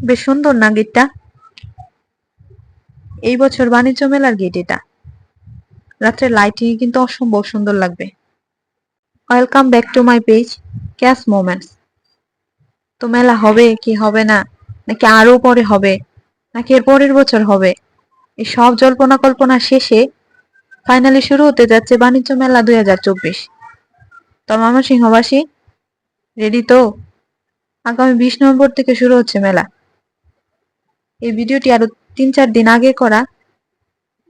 বেশ সুন্দর না গেটটা? এই বছর বাণিজ্য মেলার গেট এটা। রাত্রে লাইটিং কিন্তু অসম্ভব সুন্দর লাগবে। Welcome back to my page cash moments তো মেলা হবে কি হবে না? নাকি আরও পরে হবে? নাকি এর পরের বছর হবে? এই সব জল্পনা কল্পনা শেষে ফাইনালি শুরু হতে যাচ্ছে বাণিজ্য মেলা দুই হাজার চব্বিশ। তো ময়মনসিংহবাসী রেডি তো? আগামী বিশ নভেম্বর থেকে শুরু হচ্ছে মেলা। এই ভিডিওটি আরও তিন চার দিন আগে করা।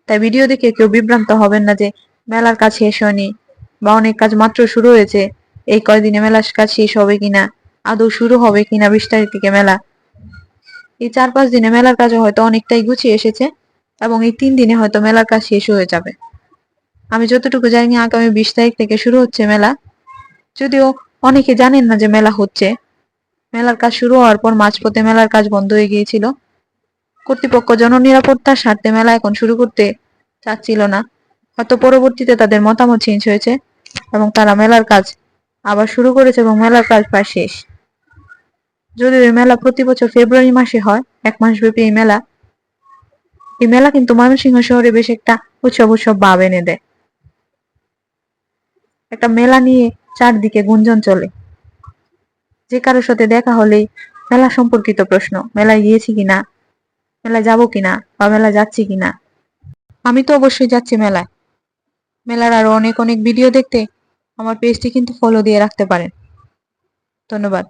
তাই ভিডিও দেখে কেউ বিভ্রান্ত হবেন না যে মেলার কাজ শেষ হয়নি বা অনেক কাজ মাত্র শুরু হয়েছে। এই কয়দিনে মেলার কাজ শেষ হবে কিনা, আদৌ শুরু হবে কিনা বিশ তারিখ থেকে মেলা। এই চার পাঁচ দিনে মেলার কাজ হয়তো অনেকটাই গুছিয়ে এসেছে এবং এই তিন দিনে হয়তো মেলার কাজ শেষ হয়ে যাবে। আমি যতটুকু জানি, আগামী বিশ তারিখ থেকে শুরু হচ্ছে মেলা। যদিও অনেকে জানেন না যে মেলা হচ্ছে। মেলার কাজ শুরু হওয়ার পর মাঝপথে মেলার কাজ বন্ধ হয়ে গিয়েছিল। কর্তৃপক্ষ জননিরাপত্তার স্বার্থে মেলা এখন শুরু করতে চাচ্ছিল না। হয়তো পরবর্তীতে তাদের মতামত চেঞ্জ হয়েছে এবং তারা মেলার কাজ আবার শুরু করেছে এবং মেলার কাজ প্রায় শেষ। যদিও এই মেলা প্রতি বছর ফেব্রুয়ারি মাসে হয়, এক মাস ব্যাপী এই মেলা। এই মেলা কিন্তু ময়মনসিংহ শহরে বেশ একটা উৎসব উৎসব ভাব এনে দেয়। একটা মেলা নিয়ে চারদিকে গুঞ্জন চলে। যে কারোর সাথে দেখা হলেই মেলা সম্পর্কিত প্রশ্ন, মেলায় গিয়েছি কিনা? মেলায় যাব কিনা বা মেলা যাচ্ছি কিনা? আমি তো অবশ্যই যাচ্ছি মেলায়। মেলার আরও অনেক অনেক ভিডিও দেখতে। আমার পেজটি কিন্তু ফলো দিয়ে রাখতে পারেন। ধন্যবাদ।